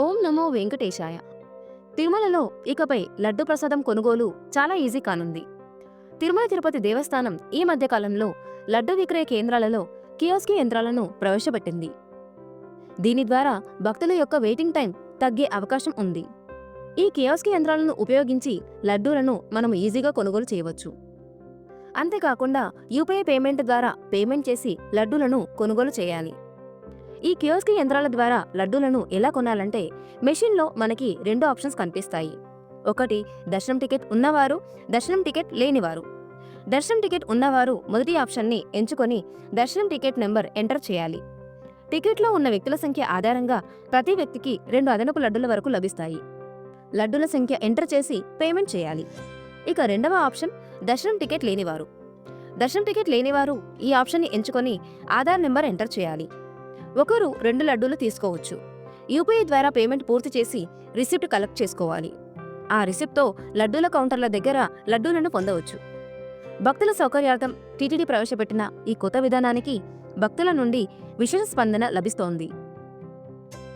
ఓం నమో వెంకటేశాయ. తిరుమలలో ఇకపై లడ్డు ప్రసాదం కొనుగోలు చాలా ఈజీ కానుంది. తిరుమల తిరుపతి దేవస్థానం ఈ మధ్యకాలంలో లడ్డు విక్రయ కేంద్రాలలో కియోస్కి యంత్రాలను ప్రవేశపెట్టింది. దీని ద్వారా భక్తుల యొక్క వెయిటింగ్ టైం తగ్గే అవకాశం ఉంది. ఈ కియోస్కి యంత్రాలను ఉపయోగించి లడ్డూలను మనం ఈజీగా కొనుగోలు చేయవచ్చు. అంతేకాకుండా యూపీఐ పేమెంట్ ద్వారా పేమెంట్ చేసి లడ్డూలను కొనుగోలు చేయాలి. ఈ కియోస్కి యంత్రాల ద్వారా లడ్డూలను ఎలా కొనాలంటే మెషిన్లో మనకి రెండు ఆప్షన్స్ కనిపిస్తాయి. ఒకటి దర్శనం టికెట్ ఉన్నవారు దర్శనం టికెట్ లేనివారు. దర్శనం టికెట్ ఉన్నవారు మొదటి ఆప్షన్ని ఎంచుకొని దర్శనం టికెట్ నెంబర్ ఎంటర్ చేయాలి. టికెట్లో ఉన్న వ్యక్తుల సంఖ్య ఆధారంగా ప్రతి వ్యక్తికి రెండు అదనపు లడ్డుల వరకు లభిస్తాయి. లడ్డుల సంఖ్య ఎంటర్ చేసి పేమెంట్ చేయాలి. ఇక రెండవ ఆప్షన్ దర్శనం టికెట్ లేనివారు. దర్శనం టికెట్ లేనివారు ఈ ఆప్షన్ని ఎంచుకొని ఆధార్ నెంబర్ ఎంటర్ చేయాలి. ఒకరు రెండు లడ్డూలు తీసుకోవచ్చు. యూపీఐ ద్వారా పేమెంట్ పూర్తి చేసి రిసిప్ట్ కలెక్ట్ చేసుకోవాలి. ఆ రిసిప్ట్తో లడ్డూల కౌంటర్ల దగ్గర లడ్డూలను పొందవచ్చు. భక్తుల సౌకర్యార్థం టీటీడీ ప్రవేశపెట్టిన ఈ కొత్త విధానానికి భక్తుల నుండి విశేష స్పందన లభిస్తోంది.